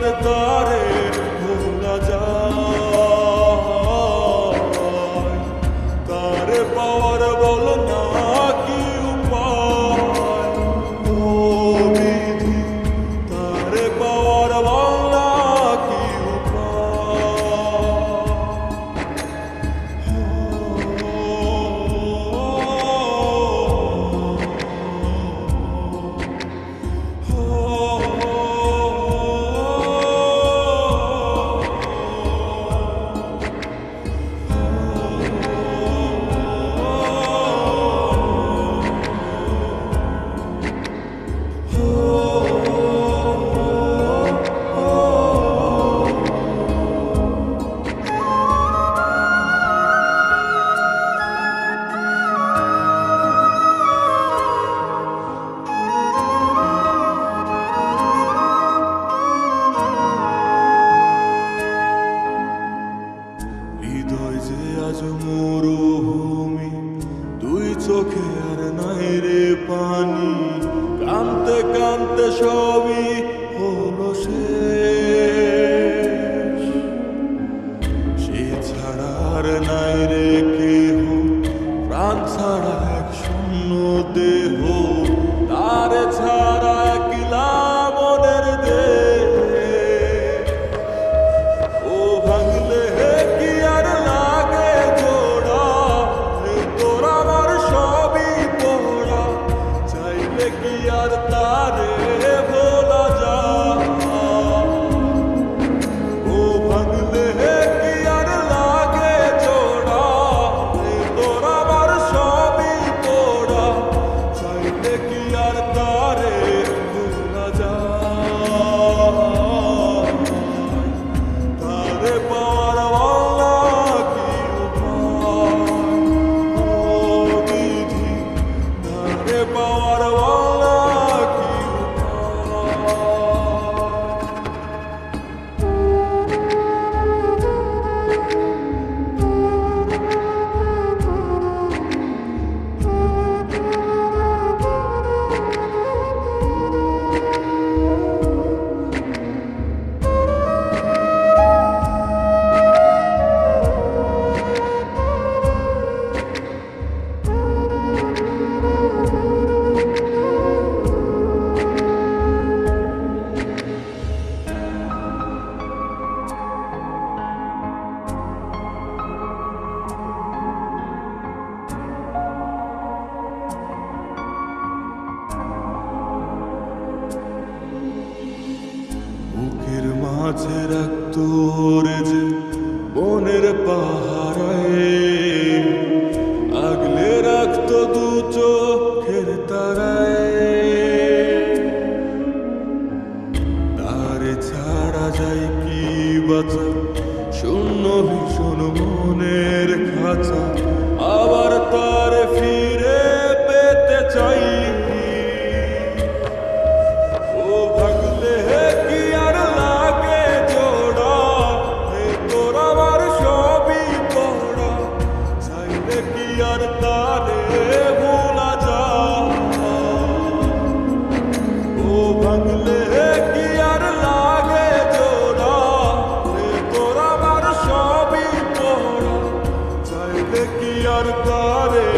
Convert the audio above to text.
करता চোখের নাই রে পানি কানতে কানতে সবই হলো সে ছাড়ার নাই রে মাঝে রাখতো যে বনের পাহারায় আগলে রাখতো দু চোখের তারায়। তার ছাড়া যায় কি বাঁচা? শূন্য ভীষণ মনের খাঁচা। দেখি আর তারে